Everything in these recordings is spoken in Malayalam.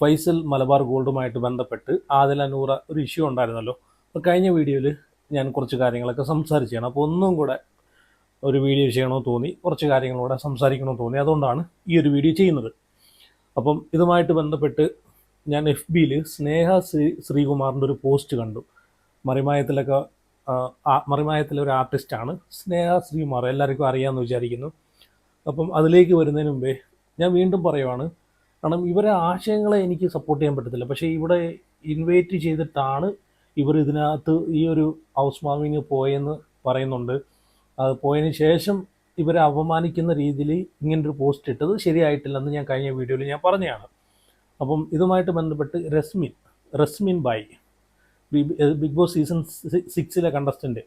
ഫൈസൽ മലബാർ ഗോൾഡുമായിട്ട് ബന്ധപ്പെട്ട് ആദില നൂറ ഒരു ഇഷ്യൂ ഉണ്ടായിരുന്നല്ലോ. അപ്പോൾ കഴിഞ്ഞ വീഡിയോയിൽ ഞാൻ കുറച്ച് കാര്യങ്ങളൊക്കെ സംസാരിച്ചാണ് അപ്പോൾ ഒന്നും കൂടെ ഒരു വീഡിയോ ചെയ്യണമെന്ന് തോന്നി കുറച്ച് കാര്യങ്ങളൂടെ സംസാരിക്കണമെന്ന് തോന്നി. അതുകൊണ്ടാണ് ഈ ഒരു വീഡിയോ ചെയ്യുന്നത്. അപ്പം ഇതുമായിട്ട് ബന്ധപ്പെട്ട് ഞാൻ എഫ് ബിയിൽ സ്നേഹ ശ്രീ ശ്രീകുമാറിന്റെ ഒരു പോസ്റ്റ് കണ്ടു. മറിമായത്തിലൊക്കെ മറിമായത്തിലെ ഒരു ആർട്ടിസ്റ്റാണ് സ്നേഹ ശ്രീകുമാർ. എല്ലാവർക്കും അറിയാമെന്ന് വിചാരിക്കുന്നു. അപ്പം അതിലേക്ക് വരുന്നതിന് മുമ്പേ ഞാൻ വീണ്ടും പറയുവാണ് കാരണം ഇവരെ ആശയങ്ങളെ എനിക്ക് സപ്പോർട്ട് ചെയ്യാൻ പറ്റത്തില്ല. പക്ഷേ ഇവിടെ ഇൻവൈറ്റ് ചെയ്തിട്ടാണ് ഇവർ ഇതിനകത്ത് ഈ ഒരു ഹൗസ് വാമിങ് പോയെന്ന് പറയുന്നുണ്ട്. അത് പോയതിന് ശേഷം ഇവരെ അപമാനിക്കുന്ന രീതിയിൽ ഇങ്ങനൊരു പോസ്റ്റ് ഇട്ടത് ശരിയായിട്ടില്ലെന്ന് ഞാൻ കഴിഞ്ഞ വീഡിയോയിൽ ഞാൻ പറഞ്ഞതാണ്. അപ്പം ഇതുമായിട്ട് ബന്ധപ്പെട്ട് Resmin Resmin bhai big boss season സിക്സിലെ contestant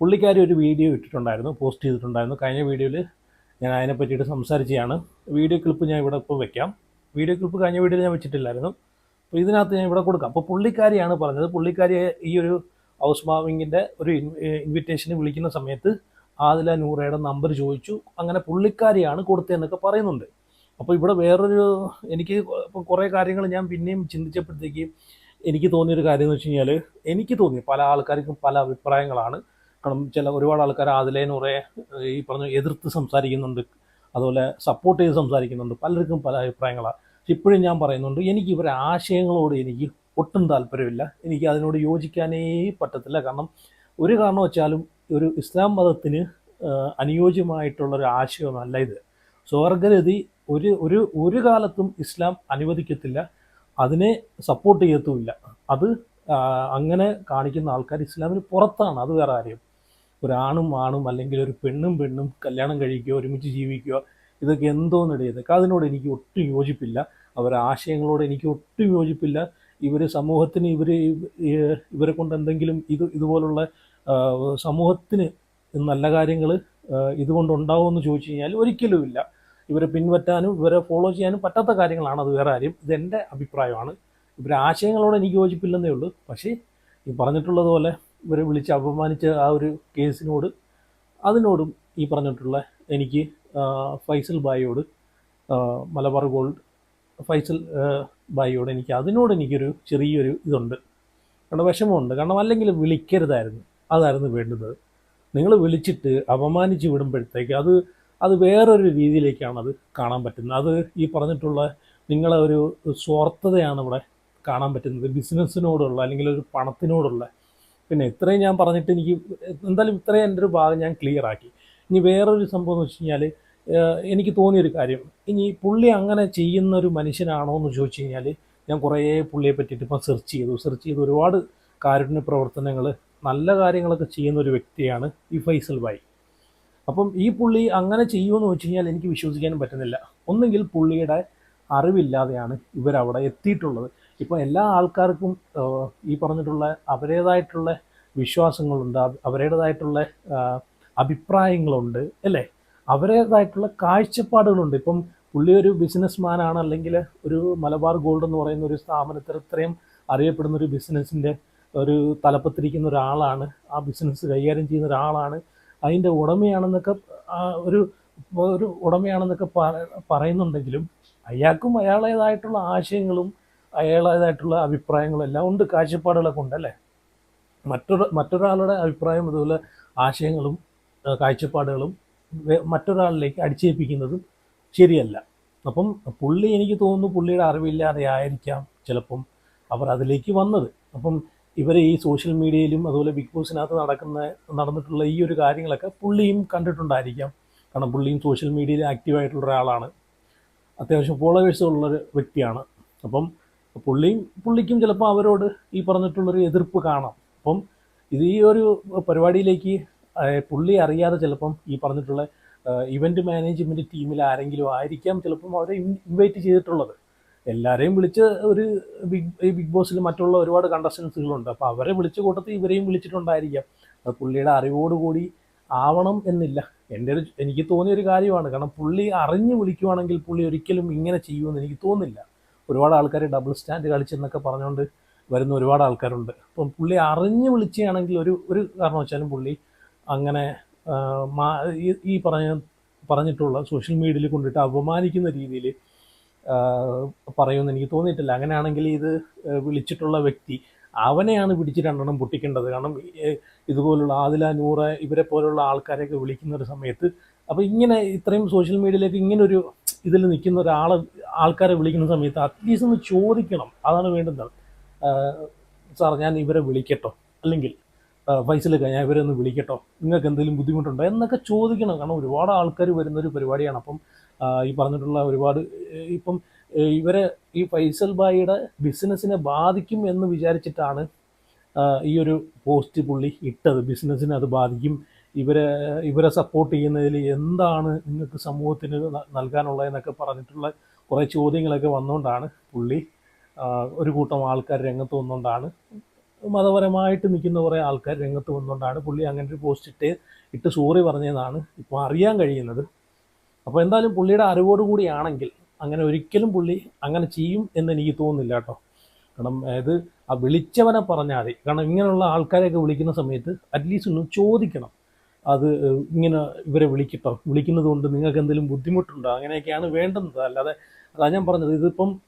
പുള്ളിക്കാരി ഒരു വീഡിയോ ഇട്ടിട്ടുണ്ടായിരുന്നു പോസ്റ്റ് ചെയ്തിട്ടുണ്ടായിരുന്നു. കഴിഞ്ഞ വീഡിയോയിൽ ഞാൻ അതിനെ പറ്റിയിട്ട് സംസാരിച്ചതാണ്. വീഡിയോ ക്ലിപ്പ് ഞാൻ ഇവിടെ ഇപ്പോൾ വെക്കാം. വീഡിയോ ക്ലിപ്പ് കഴിഞ്ഞ വീഡിയോയിൽ ഞാൻ വെച്ചിട്ടില്ലായിരുന്നു. അപ്പോൾ ഇതിനകത്ത് ഞാൻ ഇവിടെ കൊടുക്കാം. അപ്പോൾ പുള്ളിക്കാരിയാണ് പറഞ്ഞത്. പുള്ളിക്കാരിയെ ഈ ഒരു ഹൗസ് വാമിങ്ങിന്റെ ഒരു ഇൻവിറ്റേഷന് വിളിക്കുന്ന സമയത്ത് ആദില നൂറയുടെ നമ്പർ ചോദിച്ചു. അങ്ങനെ പുള്ളിക്കാരിയാണ് കൊടുത്തതെന്നൊക്കെ പറയുന്നുണ്ട്. അപ്പോൾ ഇവിടെ വേറൊരു എനിക്ക് ഇപ്പം കുറേ കാര്യങ്ങൾ ഞാൻ പിന്നെയും ചിന്തിച്ചപ്പോഴത്തേക്ക് എനിക്ക് തോന്നിയൊരു കാര്യം എന്ന് വെച്ച് കഴിഞ്ഞാൽ എനിക്ക് തോന്നി പല ആൾക്കാർക്കും പല അഭിപ്രായങ്ങളാണ്. കാരണം ചില ഒരുപാട് ആൾക്കാർ ആദിലെ നൂറയെ ഈ പറഞ്ഞ എതിർത്ത് സംസാരിക്കുന്നുണ്ട്. അതുപോലെ സപ്പോർട്ട് ചെയ്ത് സംസാരിക്കുന്നുണ്ട്. പലർക്കും പല അഭിപ്രായങ്ങളാണ് ഇപ്പോഴും ഞാൻ പറയുന്നുണ്ട് എനിക്ക് ഇവരെ ആശയങ്ങളോട് എനിക്ക് ഒട്ടും താല്പര്യമില്ല. എനിക്ക് അതിനോട് യോജിക്കാനേ പറ്റത്തില്ല. കാരണം ഒരു കാരണം വെച്ചാലും ഒരു ഇസ്ലാം മതത്തിന് അനുയോജ്യമായിട്ടുള്ളൊരു ആശയമല്ല ഇത്. സ്വർഗരതി ഒരു ഒരു ഒരു കാലത്തും ഇസ്ലാം അനുവദിക്കത്തില്ല. അതിനെ സപ്പോർട്ട് ചെയ്യത്തുമില്ല. അത് അങ്ങനെ കാണിക്കുന്ന ആൾക്കാർ ഇസ്ലാമിന് പുറത്താണ്. അത് വേറെ കാര്യം. ഒരാണും ആണും അല്ലെങ്കിൽ ഒരു പെണ്ണും പെണ്ണും കല്യാണം കഴിക്കുകയോ ഒരുമിച്ച് ജീവിക്കുകയോ ഇതൊക്കെ എന്തോന്നിട? ഇതൊക്കെ അതിനോട് എനിക്ക് ഒട്ടും യോജിപ്പില്ല. അവരെ ആശയങ്ങളോട് എനിക്ക് ഒട്ടും യോജിപ്പില്ല. ഇവർ സമൂഹത്തിന് ഇവർ ഇവരെ കൊണ്ട് എന്തെങ്കിലും ഇത് ഇതുപോലുള്ള സമൂഹത്തിന് നല്ല കാര്യങ്ങൾ ഇതുകൊണ്ട് ഉണ്ടാവുമെന്ന് ചോദിച്ചു കഴിഞ്ഞാൽ ഒരിക്കലും ഇല്ല ഇവരെ പിൻപറ്റാനും ഇവരെ ഫോളോ ചെയ്യാനും പറ്റാത്ത കാര്യങ്ങളാണ് അത് വേറെ ആരും ഇതെന്റെ അഭിപ്രായമാണ്. ഇവരെ ആശയങ്ങളോട് എനിക്ക് യോജിപ്പില്ലെന്നേ ഉള്ളൂ. പക്ഷേ ഈ പറഞ്ഞിട്ടുള്ളതുപോലെ ഇവരെ വിളിച്ച് അപമാനിച്ച ആ ഒരു കേസിനോട് അതിനോടും ഈ പറഞ്ഞിട്ടുള്ള എനിക്ക് ഫൈസൽ ബായിയോട് മലബാർ ഗോൾഡ് ഫൈസൽ ബായിയോട് എനിക്ക് അതിനോട് എനിക്കൊരു ചെറിയൊരു ഇതുണ്ട്. കാരണം വിഷമമുണ്ട്. കാരണം അല്ലെങ്കിൽ വിളിക്കരുതായിരുന്നു. അതായിരുന്നു വേണ്ടുന്നത് നിങ്ങൾ വിളിച്ചിട്ട് അപമാനിച്ച് വിടുമ്പോഴത്തേക്ക് അത് അത് വേറൊരു രീതിയിലേക്കാണ് അത് കാണാൻ പറ്റുന്നത്. അത് ഈ പറഞ്ഞിട്ടുള്ള നിങ്ങളെ ഒരു സ്വാർത്ഥതയാണ് ഇവിടെ കാണാൻ പറ്റുന്നത്. ബിസിനസ്സിനോടുള്ള അല്ലെങ്കിൽ ഒരു പണത്തിനോടുള്ള. പിന്നെ ഇത്രയും ഞാൻ പറഞ്ഞിട്ട് എനിക്ക് എന്തായാലും ഇത്രയും എന്റെ ഒരു ഭാഗം ഞാൻ ക്ലിയർ ആക്കി. ഇനി വേറൊരു സംഭവം എന്ന് വെച്ച് കഴിഞ്ഞാൽ എനിക്ക് തോന്നിയൊരു കാര്യം. ഇനി പുള്ളി അങ്ങനെ ചെയ്യുന്ന ഒരു മനുഷ്യനാണോ എന്ന് ചോദിച്ചു കഴിഞ്ഞാൽ ഞാൻ കുറേ പുള്ളിയെ പറ്റിയിട്ട് ഇപ്പം സെർച്ച് ചെയ്തു. സെർച്ച് ചെയ്ത് ഒരുപാട് കാരുണ്യ പ്രവർത്തനങ്ങൾ നല്ല കാര്യങ്ങളൊക്കെ ചെയ്യുന്ന ഒരു വ്യക്തിയാണ് ഈ ഫൈസൽ ബായി അപ്പം ഈ പുള്ളി അങ്ങനെ ചെയ്യുമെന്ന് വെച്ച് കഴിഞ്ഞാൽ എനിക്ക് വിശ്വസിക്കാനും പറ്റുന്നില്ല. ഒന്നുകിൽ പുള്ളിയുടെ അറിവില്ലാതെയാണ് ഇവരവിടെ എത്തിയിട്ടുള്ളത്. ഇപ്പോൾ എല്ലാ ആൾക്കാർക്കും ഈ പറഞ്ഞിട്ടുള്ള അവരുടേതായിട്ടുള്ള വിശ്വാസങ്ങളുണ്ട് അവ- അവരുടേതായിട്ടുള്ള അഭിപ്രായങ്ങളുണ്ട് അല്ലേ? അവരേതായിട്ടുള്ള കാഴ്ചപ്പാടുകളുണ്ട്. ഇപ്പം പുള്ളി ഒരു ബിസിനസ് ആണ് അല്ലെങ്കിൽ ഒരു മലബാർ ഗോൾഡ് എന്ന് പറയുന്ന ഒരു സ്ഥാപനത്തിൽ ഇത്രയും അറിയപ്പെടുന്ന ഒരു ബിസിനസ്സിന്റെ ഒരു തലപ്പത്തിരിക്കുന്ന ഒരാളാണ്. ആ ബിസിനസ് കൈകാര്യം ചെയ്യുന്ന ഒരാളാണ്. അതിന്റെ ഉടമയാണെന്നൊക്കെ ഒരു ഒരു ഉടമയാണെന്നൊക്കെ പറ- പറയുന്നുണ്ടെങ്കിലും അയാൾക്കും അയാളേതായിട്ടുള്ള ആശയങ്ങളും അയാളേതായിട്ടുള്ള അഭിപ്രായങ്ങളും എല്ലാം ഉണ്ട് കാഴ്ചപ്പാടുകളൊക്കെ ഉണ്ട് അല്ലേ? മറ്റൊരു മറ്റൊരാളുടെ അഭിപ്രായം അതുപോലെ ആശയങ്ങളും കാഴ്ചപ്പാടുകളും മറ്റൊരാളിലേക്ക് അടിച്ചേൽപ്പിക്കുന്നതും ശരിയല്ല. അപ്പം പുള്ളി എനിക്ക് തോന്നുന്നു പുള്ളിയുടെ അറിവില്ലാതെ ആയിരിക്കാം ചിലപ്പം അവർ അതിലേക്ക് വന്നത്. അപ്പം ഇവർ ഈ സോഷ്യൽ മീഡിയയിലും അതുപോലെ ബിഗ് ബോസിനകത്ത് നടക്കുന്ന നടന്നിട്ടുള്ള ഈ ഒരു കാര്യങ്ങളൊക്കെ പുള്ളിയും കണ്ടിട്ടുണ്ടായിരിക്കാം. കാരണം പുള്ളിയും സോഷ്യൽ മീഡിയയിൽ ആക്റ്റീവായിട്ടുള്ള ഒരാളാണ്. അത്യാവശ്യം ഫോളോവേഴ്സ് ഉള്ളൊരു വ്യക്തിയാണ്. അപ്പം പുള്ളിയും പുള്ളിക്കും ചിലപ്പോൾ അവരോട് ഈ പറഞ്ഞിട്ടുള്ളൊരു എതിർപ്പ് കാണാം. അപ്പം ഇത് ഈ ഒരു പരിപാടിയിലേക്ക് പുള്ളി അറിയാതെ ചിലപ്പം ഈ പറഞ്ഞിട്ടുള്ള ഇവന്റ് മാനേജ്മെന്റ് ടീമിൽ ആരെങ്കിലും ആയിരിക്കാം ചിലപ്പം അവരെ ഇൻവൈറ്റ് ചെയ്തിട്ടുള്ളത്. എല്ലാവരെയും വിളിച്ച് ഒരു ബിഗ് ഈ ബിഗ് ബോസിൽ മറ്റുള്ള ഒരുപാട് കണ്ടസ്റ്റൻസുകളുണ്ട് അപ്പോൾ അവരെ വിളിച്ച കൂട്ടത്തിൽ ഇവരെയും വിളിച്ചിട്ടുണ്ടായിരിക്കാം. അത് പുള്ളിയുടെ അറിവോടുകൂടി ആവണം എന്നില്ല. എന്റെ ഒരു എനിക്ക് തോന്നിയ ഒരു കാര്യമാണ്. കാരണം പുള്ളി അറിഞ്ഞ് വിളിക്കുവാണെങ്കിൽ പുള്ളി ഒരിക്കലും ഇങ്ങനെ ചെയ്യുമെന്ന് എനിക്ക് തോന്നുന്നില്ല ഒരുപാട് ആൾക്കാർ ഡബിൾ സ്റ്റാൻഡ് കളിച്ചെന്നൊക്കെ പറഞ്ഞുകൊണ്ട് വരുന്ന ഒരുപാട് ആൾക്കാരുണ്ട്. അപ്പം പുള്ളി അറിഞ്ഞ് വിളിക്കുകയാണെങ്കിൽ ഒരു ഒരു കാരണവശാലും പുള്ളി അങ്ങനെ ഈ- പറഞ്ഞ പറഞ്ഞിട്ടുള്ള സോഷ്യൽ മീഡിയയിൽ കൊണ്ടിട്ട് അപമാനിക്കുന്ന രീതിയിൽ പറയുമെന്ന് എനിക്ക് തോന്നിയിട്ടില്ല. അങ്ങനെയാണെങ്കിൽ ഇത് വിളിച്ചിട്ടുള്ള വ്യക്തി അവനെയാണ് പിടിച്ച് രണ്ടെണ്ണം പൊട്ടിക്കേണ്ടത്. കാരണം ഇതുപോലുള്ള ആദില നൂറ് ഇവരെ പോലുള്ള ആൾക്കാരെയൊക്കെ വിളിക്കുന്ന ഒരു സമയത്ത് അപ്പോൾ ഇങ്ങനെ ഇത്രയും സോഷ്യൽ മീഡിയയിലേക്ക് ഇങ്ങനെ ഒരു ഇതിൽ നിൽക്കുന്ന ഒരാളെ ആൾക്കാരെ വിളിക്കുന്ന സമയത്ത് അറ്റ്ലീസ്റ്റ് ഒന്ന് ചോദിക്കണം. അതാണ് വേണ്ടുന്നത് സാർ ഞാൻ ഇവരെ വിളിക്കട്ടോ. അല്ലെങ്കിൽ ഫൈസലൊക്കെ ഞാൻ ഇവരെ ഒന്ന് വിളിക്കട്ടോ. നിങ്ങൾക്ക് എന്തെങ്കിലും ബുദ്ധിമുട്ടുണ്ടോ എന്നൊക്കെ ചോദിക്കണം. കാരണം ഒരുപാട് ആൾക്കാർ വരുന്ന ഒരു പരിപാടിയാണ്. അപ്പം ഈ പറഞ്ഞിട്ടുള്ള ഒരുപാട് ഇപ്പം ഇവരെ ഈ ഫൈസൽ ബായിയുടെ ബിസിനസ്സിനെ ബാധിക്കും എന്ന് വിചാരിച്ചിട്ടാണ് ഈ ഒരു പോസ്റ്റ് പുള്ളി ഇട്ടത്. ബിസിനസ്സിനെ അത് ബാധിക്കും. ഇവരെ ഇവരെ സപ്പോർട്ട് ചെയ്യുന്നതിൽ എന്താണ് നിങ്ങൾക്ക് സമൂഹത്തിന് നൽകാനുള്ളതെന്നൊക്കെ പറഞ്ഞിട്ടുള്ള കുറേ ചോദ്യങ്ങളൊക്കെ വന്നുകൊണ്ടാണ് പുള്ളി ഒരു കൂട്ടം ആൾക്കാർ രംഗത്ത് വന്നുകൊണ്ടാണ് മതപരമായിട്ട് നിൽക്കുന്ന കുറേ ആൾക്കാർ രംഗത്ത് വന്നുകൊണ്ടാണ് പുള്ളി അങ്ങനെ ഒരു പോസ്റ്റ് ഇട്ട് ഇട്ട് സോറി പറഞ്ഞതെന്നാണ് ഇപ്പോൾ അറിയാൻ കഴിയുന്നത്. അപ്പോൾ എന്തായാലും പുള്ളിയുടെ അറിവോട് കൂടിയാണെങ്കിൽ അങ്ങനെ ഒരിക്കലും പുള്ളി അങ്ങനെ ചെയ്യും എന്ന് എനിക്ക് തോന്നുന്നില്ല കേട്ടോ. കാരണം ഇത് ആ വിളിച്ചവനെ പറഞ്ഞാൽ മതി കാരണം ഇങ്ങനെയുള്ള ആൾക്കാരെയൊക്കെ വിളിക്കുന്ന സമയത്ത് അറ്റ്ലീസ്റ്റ് ഒന്ന് ചോദിക്കണം. അത് ഇങ്ങനെ ഇവരെ വിളിക്കട്ടോ. വിളിക്കുന്നത് കൊണ്ട് നിങ്ങൾക്ക് എന്തെങ്കിലും ബുദ്ധിമുട്ടുണ്ടോ? അങ്ങനെയൊക്കെയാണ് വേണ്ടുന്നത്. അല്ലാതെ അതാ ഞാൻ പറഞ്ഞത് ഇതിപ്പം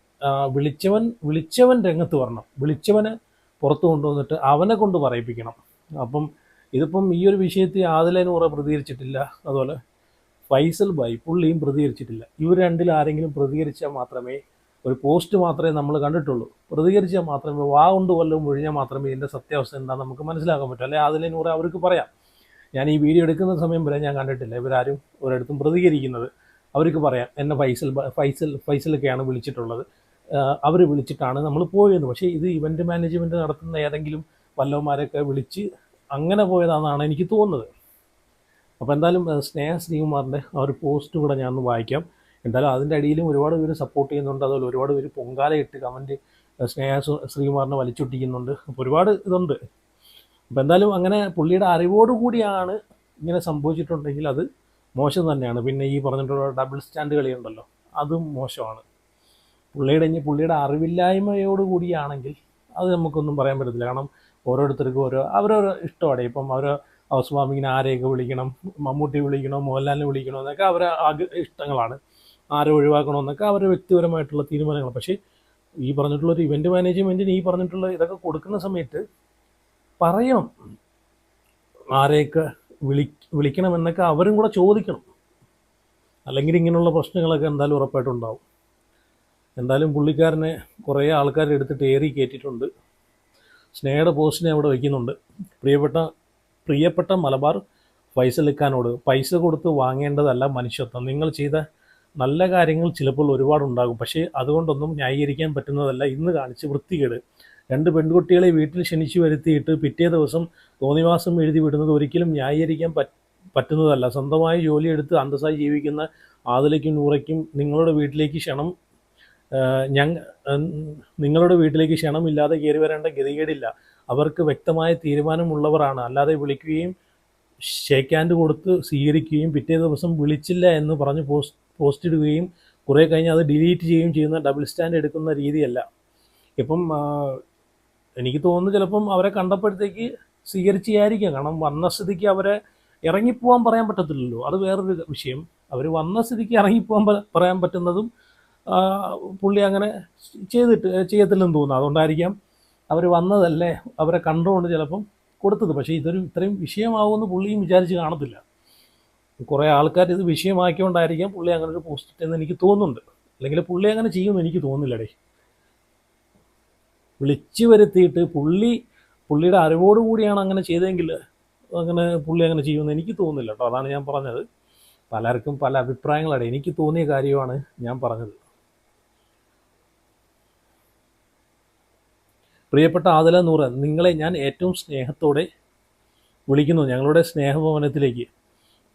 വിളിച്ചവൻ വിളിച്ചവൻ രംഗത്ത് വരണം. വിളിച്ചവനെ പുറത്ത് കൊണ്ടുവന്നിട്ട് അവനെ കൊണ്ട് പറയിപ്പിക്കണം. അപ്പം ഇതിപ്പം ഈ ഒരു വിഷയത്തിൽ ആദിലേനൂറ പ്രതികരിച്ചിട്ടില്ല. അതുപോലെ ഫൈസൽ ബായി പുള്ളിയും പ്രതികരിച്ചിട്ടില്ല. ഇവർ രണ്ടിൽ ആരെങ്കിലും പ്രതികരിച്ചാൽ മാത്രമേ ഒരു പോസ്റ്റ് മാത്രമേ നമ്മൾ കണ്ടിട്ടുള്ളൂ. പ്രതികരിച്ചാൽ മാത്രമേ വാ കൊണ്ട് വല്ലതും ഒഴിഞ്ഞാൽ മാത്രമേ ഇതിന്റെ സത്യാവസ്ഥ എന്താണെന്ന് നമുക്ക് മനസ്സിലാക്കാൻ പറ്റൂ. അല്ലെ ആദിലേനൂറ അവർക്ക് പറയാം. ഞാൻ ഈ വീഡിയോ എടുക്കുന്ന സമയം വരെ ഞാൻ കണ്ടിട്ടില്ല. ഇവരാരും ഒരിടത്തും പ്രതികരിക്കുന്നത് അവർക്ക് പറയാം. എന്നെ ഫൈസൽ ഫൈസൽ ഫൈസലൊക്കെയാണ് വിളിച്ചിട്ടുള്ളത്. അവർ വിളിച്ചിട്ടാണ് നമ്മൾ പോയത്. പക്ഷേ ഇത് ഇവന്റ് മാനേജ്മെന്റ് നടത്തുന്ന ഏതെങ്കിലും വല്ലവന്മാരൊക്കെ വിളിച്ച് അങ്ങനെ പോയതാണെന്നാണ് എനിക്ക് തോന്നുന്നത്. അപ്പോൾ എന്തായാലും സ്നേഹ ശ്രീകുമാറിന്റെ ആ ഒരു പോസ്റ്റ് കൂടെ ഞാൻ ഒന്ന് വായിക്കാം. എന്തായാലും അതിന്റെ അടിയിലും ഒരുപാട് പേര് സപ്പോർട്ട് ചെയ്യുന്നുണ്ട്. അതുപോലെ ഒരുപാട് പേര് പൊങ്കാലയിട്ട് കമന്റ് സ്നേഹ ശ്രീ- ശ്രീകുമാറിനെ വലിച്ചൊട്ടിക്കുന്നുണ്ട്. അപ്പോൾ ഒരുപാട് ഇതുണ്ട്. അപ്പോൾ എന്തായാലും അങ്ങനെ പുള്ളിയുടെ അറിവോടു കൂടിയാണ് ഇങ്ങനെ സംഭവിച്ചിട്ടുണ്ടെങ്കിൽ അത് മോശം തന്നെയാണ്. പിന്നെ ഈ പറഞ്ഞിട്ടുള്ള ഡബിൾ സ്റ്റാൻഡ് കളിയുണ്ടല്ലോ അതും മോശമാണ്. പുള്ളിയുടെ ഇനി പുള്ളിയുടെ അറിവില്ലായ്മയോട് കൂടിയാണെങ്കിൽ അത് നമുക്കൊന്നും പറയാൻ പറ്റത്തില്ല. കാരണം ഓരോരുത്തർക്കും ഓരോ അവരോരോ ഇഷ്ടമാണ്. ഇപ്പം അവർ ഹൗസ് വാമിങ്ങിന് ആരെയൊക്കെ വിളിക്കണം? മമ്മൂട്ടി വിളിക്കണോ? മോഹൻലാലിനെ വിളിക്കണോ? എന്നൊക്കെ അവരെ ഇഷ്ടങ്ങളാണ്. ആരെ ഒഴിവാക്കണോ? എന്നൊക്കെ അവരുടെ വ്യക്തിപരമായിട്ടുള്ള തീരുമാനങ്ങൾ പക്ഷേ ഈ പറഞ്ഞിട്ടുള്ള ഒരു ഇവന്റ് മാനേജ്മെന്റിന് ഈ പറഞ്ഞിട്ടുള്ള ഇതൊക്കെ കൊടുക്കുന്ന സമയത്ത് പറയണം. ആരെയൊക്കെ വിളി വിളിക്കണമെന്നൊക്കെ അവരും കൂടെ ചോദിക്കണം. അല്ലെങ്കിൽ ഇങ്ങനെയുള്ള പ്രശ്നങ്ങളൊക്കെ എന്തായാലും ഉറപ്പായിട്ടുണ്ടാവും എന്തായാലും പുള്ളിക്കാരനെ കുറേ ആൾക്കാർ എടുത്തിട്ട് ഏറി കയറ്റിയിട്ടുണ്ട് സ്നേഹയുടെ പോസ്റ്റിനെ അവിടെ വയ്ക്കുന്നുണ്ട് പ്രിയപ്പെട്ട പ്രിയപ്പെട്ട മലബാർ ഫൈസലിക്കാനോട് പൈസ കൊടുത്ത് വാങ്ങേണ്ടതല്ല മനുഷ്യത്വം. നിങ്ങൾ ചെയ്ത നല്ല കാര്യങ്ങൾ ചിലപ്പോൾ ഒരുപാടുണ്ടാകും. പക്ഷേ അതുകൊണ്ടൊന്നും ന്യായീകരിക്കാൻ പറ്റുന്നതല്ല. ഇന്ന് കാണിച്ച് വൃത്തികേട്. രണ്ട് പെൺകുട്ടികളെ വീട്ടിൽ ക്ഷണിച്ചു വരുത്തിയിട്ട് പിറ്റേ ദിവസം തോന്നിവാസം എഴുതി വിടുന്നത് ഒരിക്കലും ന്യായീകരിക്കാൻ പറ്റ പറ്റുന്നതല്ല. സ്വന്തമായി ജോലിയെടുത്ത് അന്തസ്സായി ജീവിക്കുന്ന ആദിലയ്ക്കും നൂറയ്ക്കും നിങ്ങളുടെ വീട്ടിലേക്ക് ക്ഷണം ഞങ്ങ നിങ്ങളുടെ വീട്ടിലേക്ക് ക്ഷണമില്ലാതെ കയറി വരേണ്ട ഗതികേടില്ല. അവർക്ക് വ്യക്തമായ തീരുമാനമുള്ളവരാണ്. അല്ലാതെ വിളിക്കുകയും ഷേക്ക് ഹാൻഡ് കൊടുത്ത് സ്വീകരിക്കുകയും പിറ്റേ ദിവസം വിളിച്ചില്ല എന്ന് പറഞ്ഞ് പോസ്റ്റ് പോസ്റ്റ് ഇടുകയും കുറേ കഴിഞ്ഞ് അത് ഡിലീറ്റ് ചെയ്യുകയും ചെയ്യുന്ന ഡബിൾ സ്റ്റാൻഡ് എടുക്കുന്ന രീതിയല്ല. ഇപ്പം എനിക്ക് തോന്നുന്നു ചിലപ്പം അവരെ കണ്ടപ്പോഴത്തേക്ക് സ്വീകരിച്ചായിരിക്കാം. കാരണം വന്ന സ്ഥിതിക്ക് അവരെ ഇറങ്ങിപ്പോവാൻ പറയാൻ പറ്റത്തില്ലല്ലോ. അത് വേറൊരു വിഷയം. അവർ വന്ന സ്ഥിതിക്ക് ഇറങ്ങിപ്പോവാൻ പറയാൻ പറ്റുന്നതും പുള്ളി അങ്ങനെ ചെയ്തിട്ട് ചെയ്യത്തില്ലെന്ന് തോന്നുന്നു. അതുകൊണ്ടായിരിക്കാം അവർ വന്നതല്ലേ? അവരെ കണ്ടുകൊണ്ട് ചിലപ്പം കൊടുത്തത്. പക്ഷേ ഇതൊരു ഇത്രയും വിഷയമാവുമെന്ന് പുള്ളിയും വിചാരിച്ച് കാണത്തില്ല. കുറേ ആൾക്കാർ ഇത് വിഷയമാക്കിയോണ്ടായിരിക്കാം പുള്ളി അങ്ങനെ ഒരു പോസ്റ്റ് ഇട്ടെന്ന് എനിക്ക് തോന്നുന്നുണ്ട്. അല്ലെങ്കിൽ പുള്ളി അങ്ങനെ ചെയ്യുമെന്ന് എനിക്ക് തോന്നുന്നില്ലടേ. വിളിച്ചു വരുത്തിയിട്ട് പുള്ളി പുള്ളിയുടെ അറിവോട് കൂടിയാണ് അങ്ങനെ ചെയ്തതെങ്കിൽ അങ്ങനെ പുള്ളി അങ്ങനെ ചെയ്യുമെന്ന് എനിക്ക് തോന്നുന്നില്ല കേട്ടോ. അതാണ് ഞാൻ പറഞ്ഞത്. പലർക്കും പല അഭിപ്രായങ്ങളാണ്. എനിക്ക് തോന്നിയ കാര്യമാണ് ഞാൻ പറഞ്ഞത്. പ്രിയപ്പെട്ട ആദല നൂറ് നിങ്ങളെ ഞാൻ ഏറ്റവും സ്നേഹത്തോടെ വിളിക്കുന്നു. ഞങ്ങളുടെ സ്നേഹഭവനത്തിലേക്ക്.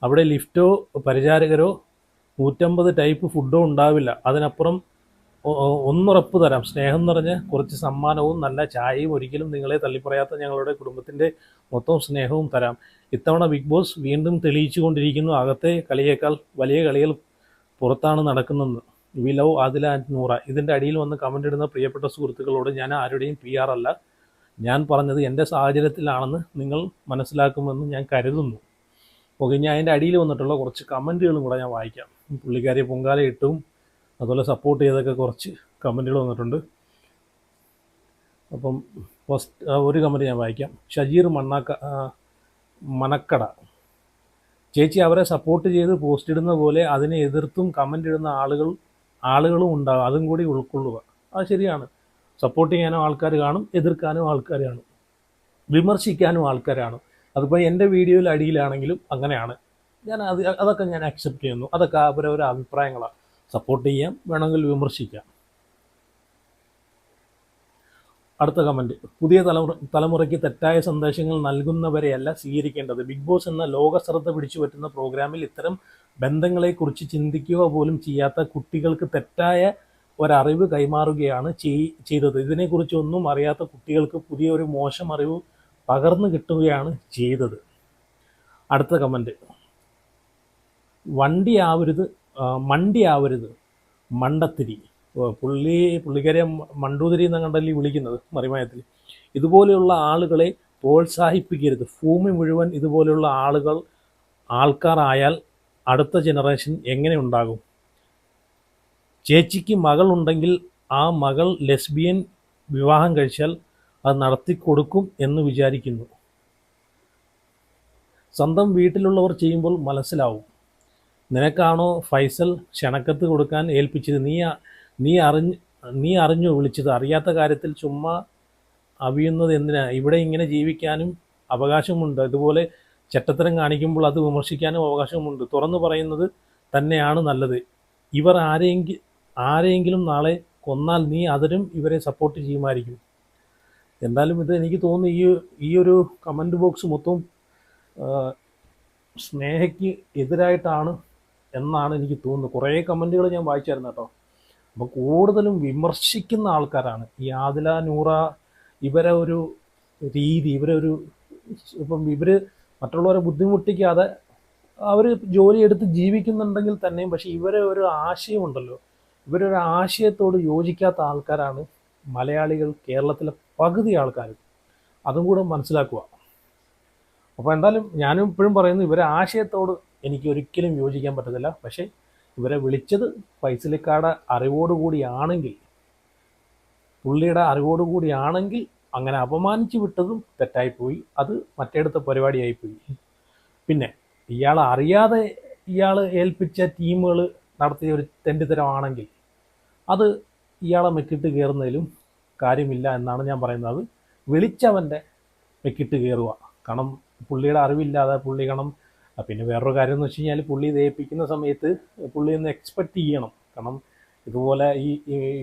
അവിടെ ലിഫ്റ്റോ പരിചാരകരോ നൂറ്റമ്പത് ടൈപ്പ് ഫുഡോ ഉണ്ടാവില്ല. അതിനപ്പുറം ഒന്നുറപ്പ് തരാം. സ്നേഹം നിറഞ്ഞ കുറച്ച് സമ്മാനവും നല്ല ചായയും ഒരിക്കലും നിങ്ങളെ തള്ളിപ്പറയാത്ത ഞങ്ങളുടെ കുടുംബത്തിന്റെ മൊത്തം സ്നേഹവും തരാം. ഇത്തവണ ബിഗ് ബോസ് വീണ്ടും തെളിയിച്ചു കൊണ്ടിരിക്കുന്നു അകത്തെ കളിയേക്കാൾ വലിയ കളികൾ പുറത്താണ് നടക്കുന്നത്. We love Adhila and Noora. ഇതിന്റെ അടിയിൽ വന്ന് കമന്റ് ഇടുന്ന പ്രിയപ്പെട്ട സുഹൃത്തുക്കളോട് ഞാൻ ആരുടെയും പി ആർ അല്ല. ഞാൻ പറഞ്ഞത് എന്റെ സാഹചര്യത്തിലാണെന്ന് നിങ്ങൾ മനസ്സിലാക്കുമെന്ന് ഞാൻ കരുതുന്നു. ഓക്കെ ഞാൻ അതിന്റെ അടിയിൽ വന്നിട്ടുള്ള കുറച്ച് കമന്റുകളും കൂടെ ഞാൻ വായിക്കാം. പുള്ളിക്കാരി പൊങ്കാല ഇട്ടും അതുപോലെ സപ്പോർട്ട് ചെയ്തൊക്കെ കുറച്ച് കമന്റുകൾ വന്നിട്ടുണ്ട്. അപ്പം ഫസ്റ്റ് ഒരു കമന്റ് ഞാൻ വായിക്കാം. ഷജീർ മണ്ണാക്ക മനക്കട. ചേച്ചി അവരെ സപ്പോർട്ട് ചെയ്ത് പോസ്റ്റ് ഇടുന്ന പോലെ അതിനെ എതിർത്തും കമന്റ് ഇടുന്ന ആളുകൾ ആളുകളും ഉണ്ടാകും അതും കൂടി ഉൾക്കൊള്ളുക. അത് ശരിയാണ്. സപ്പോർട്ട് ചെയ്യാനും ആൾക്കാർ കാണും എതിർക്കാനും ആൾക്കാർ കാണും. വിമർശിക്കാനും ആൾക്കാരാണ് അതിപ്പോൾ എന്റെ വീഡിയോയിൽ അടിയിലാണെങ്കിലും അങ്ങനെയാണ്. ഞാൻ അത് അതൊക്കെ ഞാൻ അക്സെപ്റ്റ് ചെയ്യുന്നു. അതൊക്കെ അവരവരെ അഭിപ്രായങ്ങളാണ് സപ്പോർട്ട് ചെയ്യാം വേണമെങ്കിൽ വിമർശിക്കാം. അടുത്ത കമന്റ് പുതിയ തലമുറ തലമുറയ്ക്ക് തെറ്റായ സന്ദേശങ്ങൾ നൽകുന്നവരെയല്ല സ്വീകരിക്കേണ്ടത്. ബിഗ് ബോസ് എന്ന ലോക ശ്രദ്ധ പിടിച്ചു പറ്റുന്ന പ്രോഗ്രാമിൽ ഇത്തരം ബന്ധങ്ങളെക്കുറിച്ച് ചിന്തിക്കുക പോലും ചെയ്യാത്ത കുട്ടികൾക്ക് തെറ്റായ ഒരറിവ് കൈമാറുകയാണ് ചെയ്- ചെയ്തത്. ഇതിനെക്കുറിച്ചൊന്നും അറിയാത്ത കുട്ടികൾക്ക് പുതിയ ഒരു മോശം അറിവ് പകർന്നു കിട്ടുകയാണ് ചെയ്തത്. അടുത്ത കമന്റ് വണ്ടി ആവരുത് മണ്ടി ആവരുത് മണ്ടത്തിരി. പുള്ളി പുള്ളിക്കാരെ മണ്ടൂതിരി എന്ന കണ്ടല്ലേ വിളിക്കുന്നത് മറിമായത്തിൽ ഇതുപോലെയുള്ള ആളുകളെ പ്രോത്സാഹിപ്പിക്കരുത്. ഭൂമി മുഴുവൻ ഇതുപോലെയുള്ള ആളുകൾ ആൾക്കാരായാൽ അടുത്ത ജനറേഷൻ എങ്ങനെ ഉണ്ടാകും? ചേച്ചിക്ക് മകളുണ്ടെങ്കിൽ ആ മകൾ ലെസ്ബിയൻ വിവാഹം കഴിച്ചാൽ അത് നടത്തി കൊടുക്കും എന്ന് വിചാരിക്കുന്നു. സ്വന്തം വീട്ടിലുള്ളവർ ചെയ്യുമ്പോൾ മനസ്സിലാവും. നിനക്കാണോ ഫൈസൽ ക്ഷണക്കത്ത് കൊടുക്കാൻ ഏൽപ്പിച്ചത്? നീ നീ അറിഞ്ഞ് നീ അറിഞ്ഞു വിളിച്ചത്? അറിയാത്ത കാര്യത്തിൽ ചുമ്മാ അവിയുന്നത് എന്തിനാ? ഇവിടെ ഇങ്ങനെ ജീവിക്കാനും അവകാശമുണ്ട്. അതുപോലെ ചെറ്റത്തരം കാണിക്കുമ്പോൾ അത് വിമർശിക്കാനും അവകാശമുണ്ട്. തുറന്നു പറയുന്നത് തന്നെയാണ് നല്ലത്. ഇവർ ആരെയെങ്കിലും ആരെങ്കിലും നാളെ കൊന്നാൽ നീ അതിനും ഇവരെ സപ്പോർട്ട് ചെയ്യുമായിരിക്കും. എന്തായാലും ഇത് എനിക്ക് തോന്നുന്നു ഈ ഈ ഒരു കമന്റ് ബോക്സ് മൊത്തം സ്നേഹയ്ക്ക് എതിരായിട്ടാണ് എന്നാണ് എനിക്ക് തോന്നുന്നത്. കുറേ കമന്റുകൾ ഞാൻ വായിച്ചായിരുന്നു കേട്ടോ. അപ്പോൾ കൂടുതലും വിമർശിക്കുന്ന ആൾക്കാരാണ്. ഈ ആദില നൂറ ഇവരെ ഒരു രീതി ഇവരെ ഒരു ഇപ്പം ഇവർ മറ്റുള്ളവരെ ബുദ്ധിമുട്ടിക്കാതെ അവർ ജോലിയെടുത്ത് ജീവിക്കുന്നുണ്ടെങ്കിൽ തന്നെയും പക്ഷേ ഇവരെ ഒരു ആശയമുണ്ടല്ലോ. ഇവരൊരു ആശയത്തോട് യോജിക്കാത്ത ആൾക്കാരാണ് മലയാളികൾ കേരളത്തിലെ പകുതി ആൾക്കാർ അതും കൂടെ മനസ്സിലാക്കുക. അപ്പോൾ എന്തായാലും ഞാനും ഇപ്പോഴും പറയുന്നു ഇവരെ ആശയത്തോട് എനിക്ക് ഒരിക്കലും യോജിക്കാൻ പറ്റത്തില്ല. പക്ഷേ ഇവരെ വിളിച്ചത് ഫൈസലിക്കാടെ അറിവോടുകൂടിയാണെങ്കിൽ പുള്ളിയുടെ അറിവോടുകൂടിയാണെങ്കിൽ അങ്ങനെ അപമാനിച്ചു വിട്ടതും തെറ്റായിപ്പോയി അത് മറ്റേടത്തെ പരിപാടിയായിപ്പോയി പിന്നെ ഇയാൾ അറിയാതെ ഇയാൾ ഏൽപ്പിച്ച ടീമുകൾ നടത്തിയ ഒരു തെണ്ടിത്തരമാണെങ്കിൽ അത് ഇയാളെ മെക്കിട്ട് കയറുന്നതിലും കാര്യമില്ല എന്നാണ് ഞാൻ പറയുന്നത്. വിളിച്ചവന്റെ മെക്കിട്ട് കയറുക. കാരണം പുള്ളിയുടെ അറിവില്ലാതെ പുള്ളി കാരണം പിന്നെ വേറൊരു കാര്യം എന്ന് വെച്ച് കഴിഞ്ഞാൽ പുള്ളി ദയിപ്പിക്കുന്ന സമയത്ത് പുള്ളി ഒന്ന് എക്സ്പെക്റ്റ് ചെയ്യണം. കാരണം ഇതുപോലെ ഈ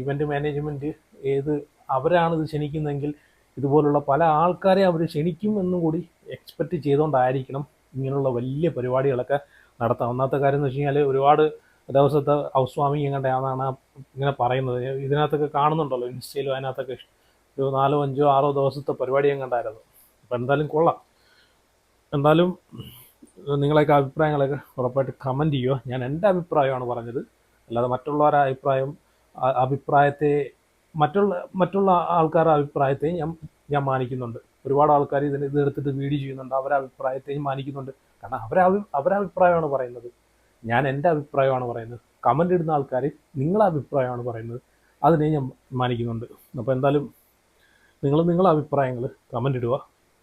ഇവന്റ് മാനേജ്മെന്റ് ഏത് അവരാണ് ഇത് ക്ഷണിക്കുന്നതെങ്കിൽ ഇതുപോലുള്ള പല ആൾക്കാരെ അവർ ക്ഷണിക്കും എന്നും കൂടി എക്സ്പെക്റ്റ് ചെയ്തുകൊണ്ടായിരിക്കണം ഇങ്ങനെയുള്ള വലിയ പരിപാടികളൊക്കെ നടത്താം. ഒന്നാമത്തെ കാര്യം എന്ന് വെച്ച് കഴിഞ്ഞാൽ ഒരുപാട് ദിവസത്തെ ഹൗസ് വാമിങ് എങ്ങനെയാണെന്നാണ് ഇങ്ങനെ പറയുന്നത്. ഇതിനകത്തൊക്കെ കാണുന്നുണ്ടല്ലോ ഇൻസ്റ്റയിലും അതിനകത്തൊക്കെ ഒരു നാലോ അഞ്ചോ ആറോ ദിവസത്തെ പരിപാടി ഞാൻ അപ്പോൾ എന്തായാലും കൊള്ളാം. എന്തായാലും നിങ്ങളെയൊക്കെ അഭിപ്രായങ്ങളൊക്കെ ഉറപ്പായിട്ട് കമന്റ് ചെയ്യുക. ഞാൻ എന്റെ അഭിപ്രായമാണ് പറഞ്ഞത്. അല്ലാതെ മറ്റുള്ളവരുടെ അഭിപ്രായം അഭിപ്രായത്തെ മറ്റുള്ള മറ്റുള്ള ആൾക്കാരുടെ അഭിപ്രായത്തെയും ഞാൻ ഞാൻ മാനിക്കുന്നുണ്ട്. ഒരുപാട് ആൾക്കാർ ഇതിന് എടുത്തിട്ട് വീഡിയോ ചെയ്യുന്നുണ്ട്. അവരുടെ അഭിപ്രായത്തെയും മാനിക്കുന്നുണ്ട്. കാരണം അവരെ അവരുടെ അഭിപ്രായമാണ് പറയുന്നത്. ഞാൻ എന്റെ അഭിപ്രായമാണ് പറയുന്നത്. കമന്റ് ഇടുന്ന ആൾക്കാർ നിങ്ങളുടെ അഭിപ്രായമാണ് പറയുന്നത്. അതിനെ ഞാൻ മാനിക്കുന്നുണ്ട്. അപ്പോൾ എന്തായാലും നിങ്ങൾ നിങ്ങളുടെ അഭിപ്രായങ്ങൾ കമന്റ് ഇടുക.